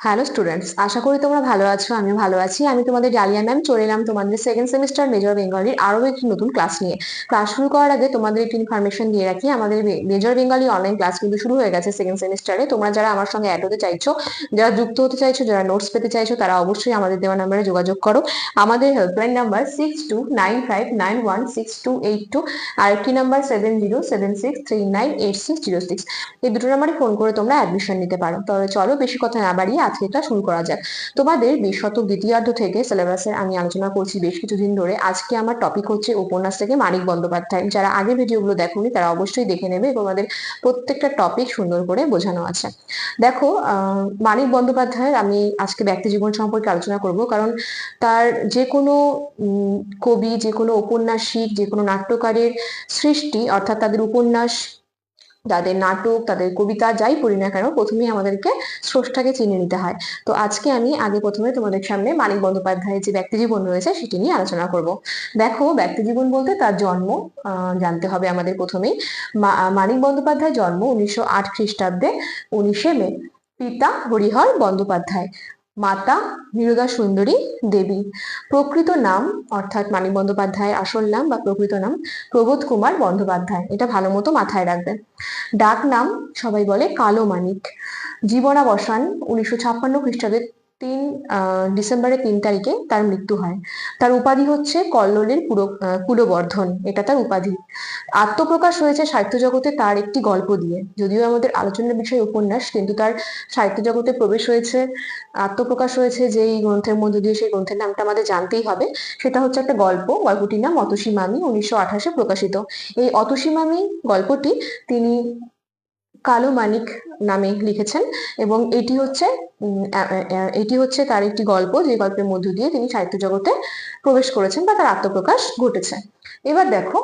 Hello students আশা করি তোমরা ভালো আছো, আমিও ভালো আছি। আমি তোমাদের ডালিয়া ম্যাম চলে এলাম তোমাদের সেকেন্ড সেমিস্টার মেজর বেঙ্গলির আরও একটি নতুন ক্লাস নিয়ে। ক্লাস শুরু করার আগে তোমাদের একটি ইনফরমেশন দিয়ে রাখি, আমাদের মেজর বেঙ্গলি অনলাইন ক্লাস কিন্তু শুরু হয়ে গেছে সেকেন্ড সেমিস্টারে তোমরা যারা আমার সঙ্গে অ্যাড হতে চাইছো, যারা যুক্ত হতে চাইছো, যারা নোটস পেতে চাইছো, তারা অবশ্যই আমাদের দেওয়া নাম্বারে যোগাযোগ করো। আমাদের helpline number six two nine five nine one six two eight two আর একটি number seven zero seven six three nine eight six zero six এই দুটো নাম্বারে ফোন করে তোমরা অ্যাডমিশন নিতে পারো। তবে চলো বেশি কথা না বাড়িয়ে আজকে এটা শুরু করা যাক। তোমাদের বিশ শতক দ্বিতীয়ার্ধ থেকে সিলেবাসের আমি আলোচনা করছি বেশ কিছুদিন ধরে। আজকে আমার টপিক হচ্ছে উপন্যাস থেকে মানিক বন্দ্যোপাধ্যায়। যারা আগের ভিডিওগুলো দেখোনি, তারা অবশ্যই দেখে নেবে এবং আমাদের প্রত্যেকটা টপিক সুন্দর করে বোঝানো আছে। দেখো মানিক বন্দ্যোপাধ্যায়ের আমি আজকে ব্যক্তি জীবন সম্পর্কে আলোচনা করব। কারণ তার যে কোনো কবি, যে কোনো ঔপন্যাসিক যে কোনো নাট্যকারের সৃষ্টি, অর্থাৎ তাদের উপন্যাস তাদের নাটক, তাদের কবিতা যাই পড়ি না কেন, প্রথমেই আমাদেরকে স্রষ্টাকে চিনে নিতে হয়। তো আজকে আমি আগে প্রথমে তোমাদের সামনে মানিক বন্দ্যোপাধ্যায়ের যে ব্যক্তিজীবন রয়েছে, সেটি নিয়ে আলোচনা করব। দেখো ব্যক্তিজীবন বলতে তার জন্ম জানতে হবে আমাদের প্রথমেই। মানিক বন্দ্যোপাধ্যায় জন্ম উনিশশো আট খ্রিস্টাব্দে উনিশে মে। পিতা হরিহর বন্দ্যোপাধ্যায়। মাতা নীরদা সুন্দরী দেবী। প্রকৃত নাম, অর্থাৎ মানিক বন্দ্যোপাধ্যায়ের আসল নাম বা প্রকৃত নাম প্রবোধ কুমার বন্দ্যোপাধ্যায়। এটা ভালো মতো মাথায় রাখবেন। ডাক নাম সবাই বলে কালো মানিক। জীবনাবসান উনিশশো ছাপ্পান্ন খ্রিস্টাব্দের তিন ডিসেম্বরের তিন তারিখে তার মৃত্যু হয়। তার উপাধি হচ্ছে কল্লোলের পুরো কুলবর্ধন। এটা তার উপাধি। আত্মপ্রকাশ হয়েছে সাহিত্য জগতে তার একটি গল্প দিয়ে। যদিও আমাদের আলোচনার বিষয় উপন্যাস, কিন্তু তার সাহিত্য জগতে প্রবেশ হয়েছে, আত্মপ্রকাশ হয়েছে যেই গ্রন্থের মধ্য দিয়ে সেই গ্রন্থের নামটা আমাদের জানতেই হবে। সেটা হচ্ছে একটা গল্প, গল্পটির নাম অতসী মামি উনিশশো আঠাশে প্রকাশিত। এই অতসী মামি গল্পটি তিনি কালো মানিক নামে লিখেছেন এবং এটি হচ্ছে এটি হচ্ছে তার একটি গল্প যে গল্পের মধ্য দিয়ে তিনি সাহিত্য জগতে প্রবেশ করেছেন বা তার আত্মপ্রকাশ ঘটেছে। এবার দেখো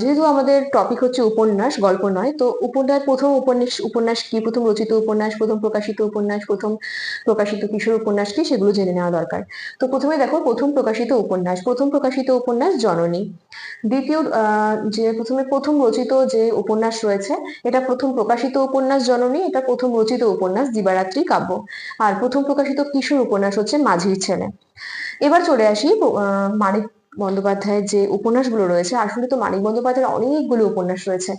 যেহেতু আমাদের টপিক হচ্ছে উপন্যাস, গল্প নয়, তো উপন্যাস, প্রথম উপন্যাস উপন্যাস কি? প্রথম রচিত উপন্যাস, প্রথম প্রকাশিত উপন্যাস, প্রথম প্রকাশিত কিশোর উপন্যাস কি? সেগুলো জেনে নেওয়া দরকার। তো প্রথমে দেখো, প্রথম প্রকাশিত উপন্যাস, প্রথম প্রকাশিত উপন্যাস জননী। দ্বিতীয় যে প্রথমে প্রথম রচিত যে উপন্যাস রয়েছে, এটা প্রথম প্রকাশিত উপন্যাস জননী, এটা প্রথম রচিত উপন্যাস দিবারাত্রি কাব্য। আর প্রথম প্রকাশিত কিশোর উপন্যাস হচ্ছে মাঝির ছেলে। এবার চলে আসি মানিক বন্দ্যোপাধ্যায়ের যে উপন্যাসগুলো রয়েছে আসলে তো মানিক বন্দ্যোপাধ্যায়ের অনেকগুলো উপন্যাস রয়েছে,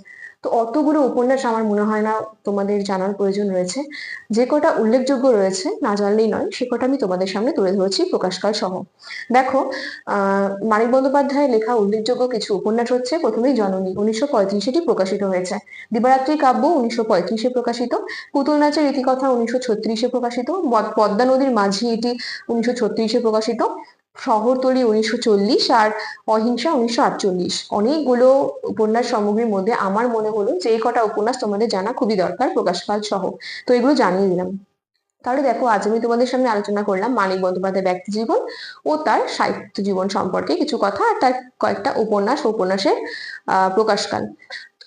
তো অতগুলো উপন্যাস আমার মনে হয় না তোমাদের জানার প্রয়োজন রয়েছে। যে কটা উল্লেখযোগ্য রয়েছে, না জানলেই নয়, সে কটা আমি তোমাদের সামনে তুলে ধরেছি প্রকাশকাল সহ। দেখো মানিক বন্দ্যোপাধ্যায়ের লেখা উল্লেখযোগ্য কিছু উপন্যাস হচ্ছে, প্রথমেই জননী, উনিশশো পঁয়ত্রিশেটি প্রকাশিত হয়েছে। দিবারাত্রি কাব্য উনিশশো পঁয়ত্রিশে প্রকাশিত, পুতুল নাচের ইতিকথা উনিশশো ছত্রিশে প্রকাশিত, পদ্মা নদীর মাঝি এটি উনিশশো ছত্রিশে প্রকাশিত শহরতলি উনিশশো চল্লিশ আর অহিংসা উনিশশো আটচল্লিশ। অনেকগুলো উপন্যাস সামগ্রীর মধ্যে আমার মনে হলো যে এই কটা উপন্যাস তোমাদের জানা খুবই দরকার প্রকাশকাল সহ। তো এগুলো জানিয়ে দিলাম। তাহলে দেখো, আজ আমি তোমাদের সামনে আলোচনা করলাম মানিক বন্দ্যোপাধ্যায় ব্যক্তি জীবন ও তার সাহিত্য জীবন সম্পর্কে কিছু কথা আর তার কয়েকটা উপন্যাস উপন্যাসের প্রকাশকাল।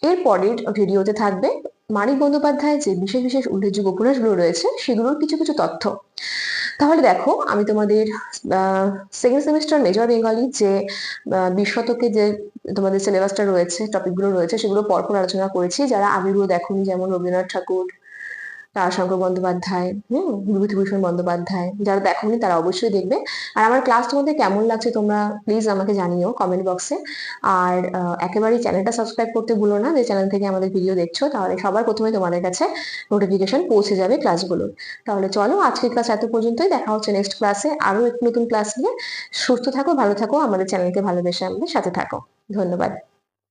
এর পরের ভিডিওতে থাকবে মানিক বন্দ্যোপাধ্যায় যে বিশেষ বিশেষ উল্লেখযোগ্য উপন্যাসগুলো রয়েছে, সেগুলোর কিছু কিছু তথ্য। তাহলে দেখো, আমি তোমাদের সেকেন্ড সেমিস্টার মেজর বেঙ্গলি যে বিশ শতকে যে তোমাদের সিলেবাসটা রয়েছে টপিকগুলো রয়েছে, সেগুলো পরপর আলোচনা করেছি। যারা আগেগুলো দেখুন, যেমন রবীন্দ্রনাথ ঠাকুর তারাশঙ্কর বন্দ্যোপাধ্যায়, হম, বিভূতিভূষণ বন্দ্যোপাধ্যায়, যারা দেখোনি তারা অবশ্যই দেখবে। আর আমার ক্লাস তোমাদের কেমন লাগছে তোমরা প্লিজ আমাকে জানিও কমেন্ট বক্সে আর একেবারেই চ্যানেলটা সাবস্ক্রাইব করতে ভুলো না, যে চ্যানেল থেকে আমাদের ভিডিও দেখছ, তাহলে সবার প্রথমে তোমাদের কাছে নোটিফিকেশন পৌঁছে যাবে ক্লাসগুলোর তাহলে চলো আজকের ক্লাস এত পর্যন্তই, দেখা হচ্ছে নেক্সট ক্লাসে আরও একটু নতুন ক্লাস নিয়ে। সুস্থ থাকো, ভালো থাকো, আমাদের চ্যানেলকে ভালোবেসে আমাদের সাথে থাকো। ধন্যবাদ।